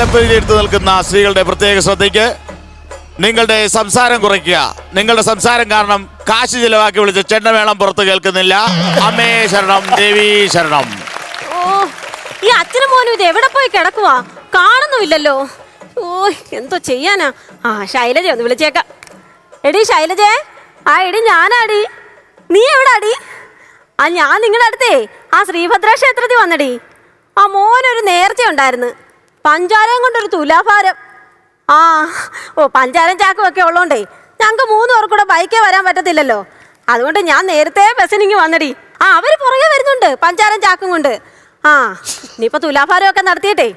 താലപ്പൊലി എടുത്തു നിൽക്കുന്ന സ്ത്രീകളുടെ പ്രത്യേക ശ്രദ്ധയ്ക്ക് നിങ്ങളുടെ സംസാരം കുറയ്ക്കുക. നിങ്ങളുടെ സംസാരം കാരണം കാശ് ചിലവാക്കി വിളിച്ച ചെണ്ടമേളം പുറത്ത് കേൾക്കുന്നില്ല. അമ്മേ ശരണം ദേവി ശരണം. ഓ ഈ അച്ഛനും മോനും ഇത് എവിടെ പോയി കിടക്കുവാ? കാണുന്നുമില്ലല്ലോ. ഓ എന്തോ ചെയ്യാനാ? ആ ശൈലജ ഒന്ന് വിളിച്ചേക്കാം. എടി ശൈലജേ. ആ എടി ഞാനാടി. നീ എവിടാടി? ആ ഞാൻ നിങ്ങളുടെ അടുത്തേ. ആ ശ്രീഭദ്ര ക്ഷേത്രത്തിൽ വന്നടി. ആ മോനൊരു നേർച്ച ഉണ്ടായിരുന്നു. പഞ്ചാരയും കൊണ്ടൊരു തുലാഭാരം. ആ ഓ പഞ്ചാരം ചാക്കും ഒക്കെ ഉള്ളോണ്ടേ ഞങ്ങൾക്ക് മൂന്ന് പേർ കൂടെ ബൈക്കേ വരാൻ പറ്റത്തില്ലല്ലോ. അതുകൊണ്ട് ഞാൻ നേരത്തെ ബസ്സിനിങ്ങ് വന്നടി. ആ അവർ പുറകെ വരുന്നുണ്ട് പഞ്ചാരം ചാക്കും കൊണ്ട്. ആ ഇനിയിപ്പോ തുലാഭാരം ഒക്കെ നടത്തിയിട്ടേ.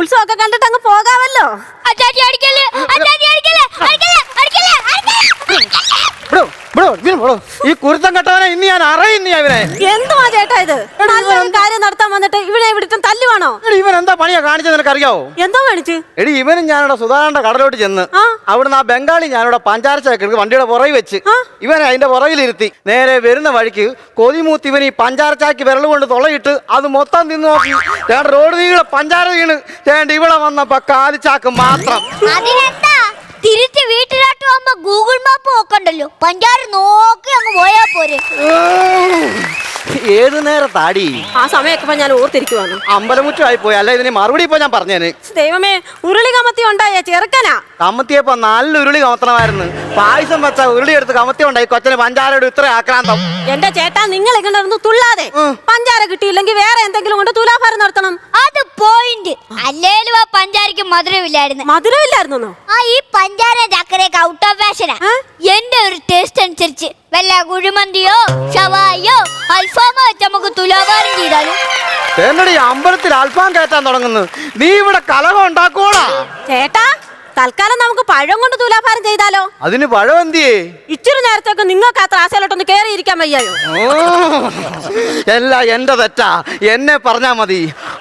ഉത്സവമൊക്കെ കണ്ടിട്ട് അങ്ങ് പോകാമല്ലോ. അടിക്കല്ലേ? അടിക്കല്ലേ? അടിക്കല്ലേ? അടിക്കല്ലേ? ഈ കുരുത്തം കെട്ടവനെ ഇന്ന് ഞാൻ അറിയുന്ന ഇവനെ. എന്തുവാ ചേട്ടാ ഇത്? നല്ലൊരു കാര്യം നടത്താൻ വന്നിട്ട് ഇവിടെ ഇവിടുത്തെ തല്ലുവാണോ? ഇവൻ എന്താ പണിയാ കാണിച്ചത് നിനക്ക് അറിയാവോ എന്തോ കാണിച്ചു? എടി ഇവനും ഞാനിവിടെ സുധാകരന്റെ കടലോട്ട് ചെന്ന്. അവിടുന്ന് ആ ബംഗാളി ഞാനിവിടെ പഞ്ചാരച്ചേക്ക് വണ്ടിയുടെ പുറകിൽ വെച്ച് ഇവനെ അതിന്റെ പുറകിലിരുത്തി നേരെ വരുന്ന വഴിക്ക് കൊതിമൂത്ത് ഇവൻ ഈ പഞ്ചാരച്ചാക്കി വിരൽ കൊണ്ട് തുളയിട്ട് അത് മൊത്തം തിന്നു നോക്കി. ചേട്ടൻ റോഡ് വീള പഞ്ചാര വീണ്. ചേട്ടൻ ഇവിടെ വന്നപ്പോ കാലിച്ചാക്ക് മാത്രം. തിരിച്ച് വീട്ടിലോട്ട് പോകുമ്പോ ഗൂഗിൾ മാപ്പ് നോക്കണ്ടല്ലോ? പഞ്ചാര നോക്കി അങ്ങ് പോയാ പോരെ. ഏത് നേരത്താടി? ആ സമയമൊക്കെ ഞാൻ ഓർത്തിരിക്കുവാണ്. അമ്പലമുറ്റമായി പോയി. അല്ല ഇതിന് മറുപടി ഇപ്പൊ ഞാൻ പറഞ്ഞേന്. ദൈവമേ ഉരുളി കമത്തി ഉണ്ടായ ചെറുക്കനാ. കമത്തിയപ്പോ നല്ല ഉരുളി കമത്തണമായിരുന്നു. പായസം വെച്ച ഉരുളി എടുത്ത് കമത്തി ഉണ്ടായി കൊച്ചന് പഞ്ചാരയുടെ ഇത്ര ആക്രാന്തം. എന്റെ ചേട്ടാ നിങ്ങൾ ഇങ്ങനെ തുള്ളാതെ. പഞ്ചാര കിട്ടിയില്ലെങ്കിൽ വേറെ എന്തെങ്കിലും കൊണ്ട് തുലാഭാരം നടത്തണം. പോയിന്റ് അല്ലേലും ആ പഞ്ചാരക്ക് മധുരമില്ലായിരുന്നു. മധുരമില്ലായിരുന്നോ? ആ ഈ പഞ്ചാര ചക്കരയൊക്കെ ഔട്ട് ഓഫ് ഫാഷനാ? എന്റെ ഒരു ടേസ്റ്റ് അനുസരിച്ച് വല്ല കുഴിമന്തിയോ ഷവായോ അൽഫാമോ വെച്ച് നമുക്ക് തുലാഭാരം ചെയ്താലും? എന്നടി അമ്പലത്തിൽ അൽഫാം കയറ്റാൻ തുടങ്ങുന്നു. നീ ഇവിടെ കലഹം ഉണ്ടാക്കോളാ ചേട്ടാ തൽക്കാലം നമുക്ക് പഴം കൊണ്ട് തുലാഭാരം ചെയ്താലോ? അതിന് പഴവന്തിയേ ഇച്ചിരി നേരത്തേക്ക് നിങ്ങൾക്ക് ആ ത്രാസയിലോട്ടൊന്ന് കയറിയിരിക്കാൻ വയ്യായോ? എല്ലാം എന്റെ തെറ്റാ. എന്നെ പറഞ്ഞാ മതി.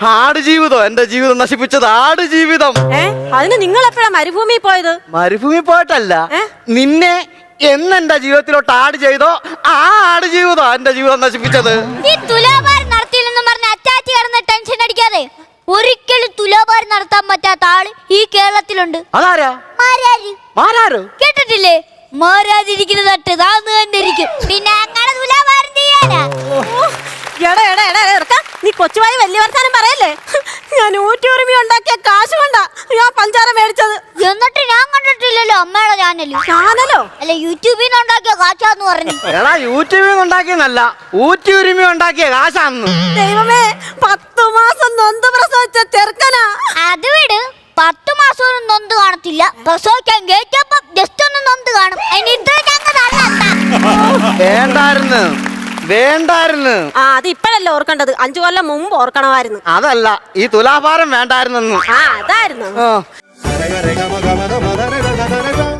ആട് ജീവിതം എന്റെ ജീവിതം നശിപ്പിച്ചത് ആട് ജീവിതം ഏ? അതിന് നിങ്ങൾ എപ്പോഴാ മരുഭൂമി പോയത്? മരുഭൂമി പോയിട്ടല്ല. നിന്നെ നിന്നെ എന്നെന്റെ ജീവിതത്തിലോട്ട് ആട് ചെയ്തോ ആ ആട് ജീവിതം എന്റെ ജീവിതം നശിപ്പിച്ചത്. ഈ തുലാഭാരം നടത്തിയില്ലെന്ന് പറഞ്ഞ അച്ചാച്ചി കിടന്ന് ടെൻഷൻ അടിക്കാതെ ഒരിക്കലും തുലാഭാരം നടത്താൻ പറ്റാത്ത ആൾ ഈ കേരളത്തിലുണ്ട്. അതാരാ? മാരാരി. മാരാരോ? കേട്ടിട്ടില്ലേ? മാരാതിരിക്കുന്ന തട്ട് താന്ന് ഇരിക്കും പിന്നെ നീ കൊച്ചുവായി വലിയ വർത്താനം പറയല്ലേ? ഞാൻ ഊറ്റുറുമി ഉണ്ടാക്കിയ കാശ് കൊണ്ടാ ഞാൻ പഞ്ചാര മേടിച്ചത്. എന്നിട്ട് ഞാൻ കണ്ടിട്ടില്ലല്ലോ അമ്മയുടെ ചാനൽ ഞാനല്ലോ അല്ല യൂട്യൂബിൽ നിന്ന് ഉണ്ടാക്കിയ കാശാന്ന് പറഞ്ഞു. എടാ യൂട്യൂബിൽ നിന്ന് ഉണ്ടാക്കിയെന്നല്ല ഊറ്റി ഉരുമി ഉണ്ടാക്കിയ കാശാന്ന്. ദൈവമേ പത്തു മാസം നൊന്ത് പ്രസവിച്ച ചെറുക്കനാ. അത് വിട് പത്ത് മാസം ഒന്നും നൊന്ത് കാണത്തില്ല. പ്രസവിക്കാൻ കേറ്റപ്പം ജസ്റ്റ് ഒന്ന് നൊന്ത് കാണും. എന്നിട്ട് ഞങ്ങൾ വേണ്ടായിരുന്നു. വേണ്ടായിരുന്നു. ആ അത് ഇപ്പഴല്ലേ ഓർക്കേണ്ടത്? അഞ്ചു കൊല്ലം മുമ്പ് ഓർക്കണമായിരുന്നു. അതല്ല ഈ തുലാഭാരം വേണ്ടായിരുന്നു ആ അതായിരുന്നു.